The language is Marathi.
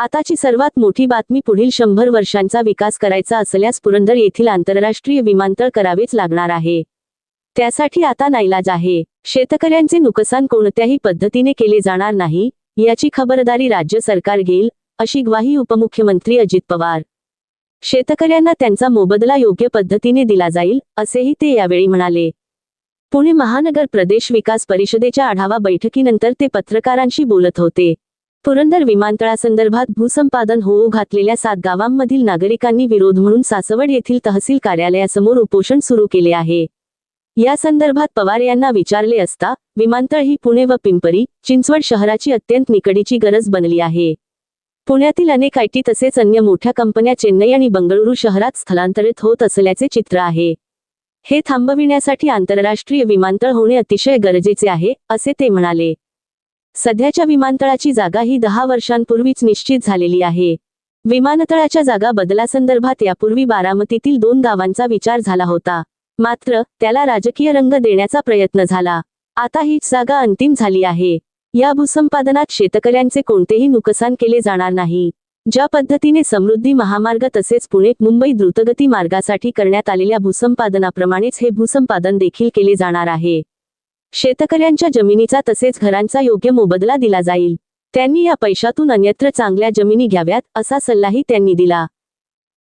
आताची सर्वात मोठी बातमी पुढील शंभर वर्षांचा विकास करायचा असल्यास पुरंदर येथील आंतरराष्ट्रीय विमानतळ करावेच लागणार आहे. त्यासाठी आता नाईलाज आहे. शेतकऱ्यांचे नुकसान कोणत्याही पद्धतीने केले जाणार नाही याची खबरदारी राज्य सरकार घेईल अशी ग्वाही उपमुख्यमंत्री अजित पवार. शेतकऱ्यांना त्यांचा मोबदला योग्य पद्धतीने दिला जाईल असेही ते यावेळी म्हणाले. पुणे महानगर प्रदेश विकास परिषदेच्या आढावा बैठकीनंतर ते पत्रकारांशी बोलत होते. पुरंदर विमानतळासंदर्भात भूसंपादन होऊ घातलेल्या सात गावांमधील नागरिकांनी विरोध म्हणून सासवड येथील तहसील कार्यालयासमोर उपोषण सुरू केले आहे. या संदर्भात पवार यांना विचारले असता विमानतळ ही पुणे व पिंपरी चिंचवड शहराची अत्यंत निकडीची गरज बनली आहे. पुण्यातील अनेक आयटी तसेच अन्य मोठ्या कंपन्या चेन्नई आणि बंगळुरू शहरात स्थलांतरित होत असल्याचे चित्र आहे. हे थांबविण्यासाठी आंतरराष्ट्रीय विमानतळ होणे अतिशय गरजेचे आहे असे ते म्हणाले. सध्याच्या विमानतळाची जागा ही दहा वर्षांपूर्वीच निश्चित झालेली आहे. विमानतळाच्या जागा बदलासंदर्भात यापूर्वी बारामतीतील दोन गावांचा विचार झाला होता. मात्र त्याला राजकीय रंग देण्याचा प्रयत्न झाला. आता हीच जागा अंतिम झाली आहे. या भूसंपादनात शेतकऱ्यांचे कोणतेही नुकसान केले जाणार नाही. ज्या पद्धतीने समृद्धी महामार्ग तसेच पुणे मुंबई द्रुतगती मार्गासाठी करण्यात आलेल्या भूसंपादनाप्रमाणेच हे भूसंपादन देखील केले जाणार आहे. शेतकऱ्यांच्या जमिनीचा तसेच घरांचा योग्य मोबदला दिला जाईल. त्यांनी या पैशातून अन्यत्र चांगल्या जमिनी घ्याव्यात असा सल्लाही त्यांनी दिला.